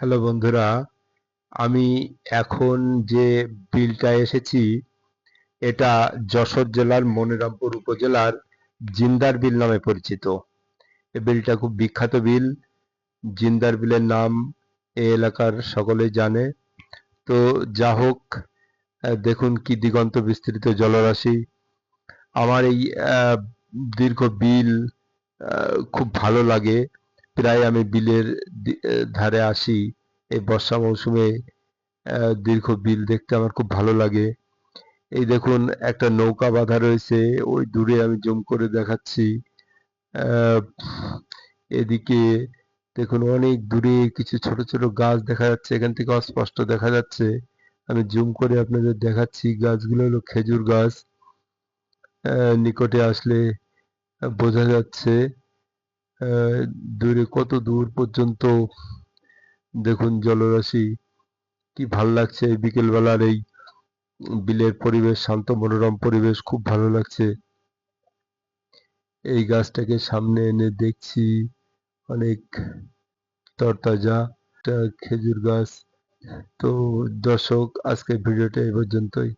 Hello বন্ধুরা, আমি এখন যে বিলটা এসেছি, এটা যশোর জেলার মনিরামপুর উপজেলার জিন্দার বিল নামে পরিচিত। এই বিলটা খুব বিখ্যাত বিল। জিন্দার বিলের নাম এই এলাকার সকলেই জানে। তো যা হোক দেখুন কি দিগন্ত বিস্তৃত জলরাশি। আমার এই দীর্ঘ বিল খুব ভালো লাগে। প্রায় আমি বিলের ধারে আসি। এই বর্ষা মৌসুমে দীর্ঘ বিল দেখতে আমার খুব ভালো লাগে। এই দেখুন, একটা নৌকা বাঁধা রয়েছে, ওই দূরে আমি জুম করে দেখাচ্ছি। এদিকে দেখুন, অনেক দূরে কিছু ছোট ছোট গাছ দেখা যাচ্ছে, এখান থেকে অস্পষ্ট দেখা যাচ্ছে। আমি জুম করে আপনাদের দেখাচ্ছি, গাছগুলো হলো খেজুর গাছ। নিকটে আসলে বোঝা যাচ্ছে। দূরে কত দূর পর্যন্ত দেখুন জলরাশি, কি ভালো লাগছে এই বিকেল বেলার এই বিলের পরিবেশ, শান্ত মনোরম পরিবেশ, খুব ভালো লাগছে। এই গাছটাকে সামনে এনে দেখছি, অনেক তরতাজা খেজুর গাছ। তো দর্শক, আজকের ভিডিওটা এই পর্যন্তই।